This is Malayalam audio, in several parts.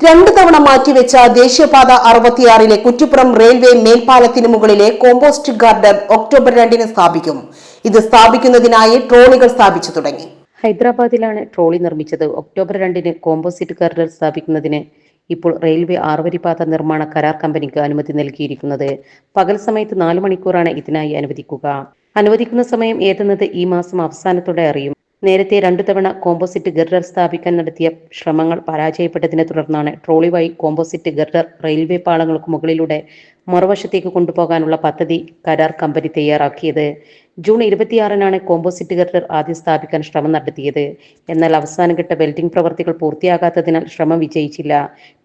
രണ്ടു തവണ മാറ്റിവെച്ച ദേശീയപാത അറുപത്തിയാറിലെ കുറ്റിപ്പുറം റെയിൽവേ മേൽപ്പാലത്തിന് മുകളിലെ കോമ്പോസ്റ്റ് ഗാർഡൻ ഒക്ടോബർ രണ്ടിന് സ്ഥാപിക്കും. ഇത് സ്ഥാപിക്കുന്നതിനായി ട്രോളികൾ സ്ഥാപിച്ചു തുടങ്ങി. ഹൈദരാബാദിലാണ് ട്രോളി നിർമ്മിച്ചത്. ഒക്ടോബർ രണ്ടിന് കോമ്പോസിറ്റ് ഗാർഡൻ സ്ഥാപിക്കുന്നതിന് ഇപ്പോൾ റെയിൽവേ ആറുവരിപാത നിർമ്മാണ കരാർ കമ്പനിക്ക് അനുമതി നൽകിയിരിക്കുന്നത്. പകൽ സമയത്ത് നാല് മണിക്കൂറാണ് ഇതിനായി അനുവദിക്കുക. അനുവദിക്കുന്ന സമയം ഏതെന്നത് ഈ മാസം അവസാനത്തോടെ അറിയും. നേരത്തെ രണ്ടു തവണ കോമ്പോസിറ്റ് ഗർഡർ സ്ഥാപിക്കാൻ നടത്തിയ ശ്രമങ്ങൾ പരാജയപ്പെട്ടതിനെ തുടർന്നാണ് ട്രോളി വഴി കോമ്പോസിറ്റ് ഗർഡർ റെയിൽവേ പാളങ്ങൾക്ക് മുകളിലൂടെ മറുവശത്തേക്ക് കൊണ്ടുപോകാനുള്ള പദ്ധതി കരാർ കമ്പനി തയ്യാറാക്കിയത്. ജൂൺ ഇരുപത്തിയാറിനാണ് കോമ്പോസിറ്റ് ഗർഡർ ആദ്യം സ്ഥാപിക്കാൻ ശ്രമം നടത്തിയത്. എന്നാൽ അവസാനഘട്ട വെൽഡിംഗ് പ്രവർത്തികൾ പൂർത്തിയാകാത്തതിനാൽ ശ്രമം വിജയിച്ചില്ല.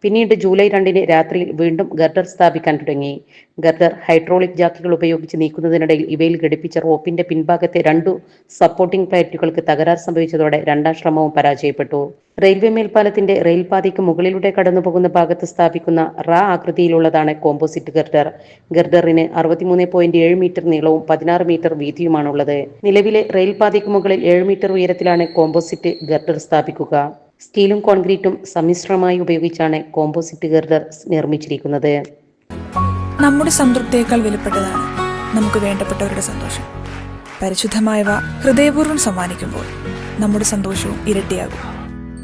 പിന്നീട് ജൂലൈ രണ്ടിന് രാത്രിയിൽ വീണ്ടും ഗർഡർ സ്ഥാപിക്കാൻ തുടങ്ങി. ഗർഡർ ഹൈഡ്രോളിക് ജാക്കുകൾ ഉപയോഗിച്ച് നീക്കുന്നതിനിടയിൽ ഇവയിൽ ഘടിപ്പിച്ച റോപ്പിന്റെ പിൻഭാഗത്തെ രണ്ടു സപ്പോർട്ടിംഗ് പ്ലേറ്റുകൾക്ക് തകരാർ സംഭവിച്ചതോടെ രണ്ടാം ശ്രമവും പരാജയപ്പെട്ടു. റെയിൽവേ മേൽപ്പാലത്തിന്റെ റെയിൽപാതയ്ക്ക് മുകളിലൂടെ കടന്നുപോകുന്ന ഭാഗത്ത് സ്ഥാപിക്കുന്ന റാ ആകൃതിയിലുള്ളതാണ് കോമ്പോസിറ്റ് ഗർഡർ. ഗർഡറിന് അറുപത്തിമൂന്ന് പോയിന്റ് ഏഴ് മീറ്റർ നീളവും പതിനാറ് മീറ്റർ വീതിയുമാണുള്ളത്. നിലവിലെ റെയിൽപാതയ്ക്ക് മുകളിൽ ഏഴ് മീറ്റർ ഉയരത്തിലാണ് കോമ്പോസിറ്റ് ഗർഡർ സ്ഥാപിക്കുക. സ്റ്റീലും കോൺക്രീറ്റും സമ്മിശ്രമായി ഉപയോഗിച്ചാണ് കോമ്പോസിറ്റ് ഗർഡർ നിർമ്മിച്ചിരിക്കുന്നത്. നമ്മുടെ സംതൃപ്തിയേക്കാൾ വിലപ്പെട്ടതാണ് നമുക്ക് വേണ്ടപ്പെട്ടവരുടെ സന്തോഷം. പരിശുദ്ധമായവ ഹൃദയപൂർവം സമ്മാനിക്കുമ്പോൾ നമ്മുടെ സന്തോഷവും ഇരട്ടിയാകും.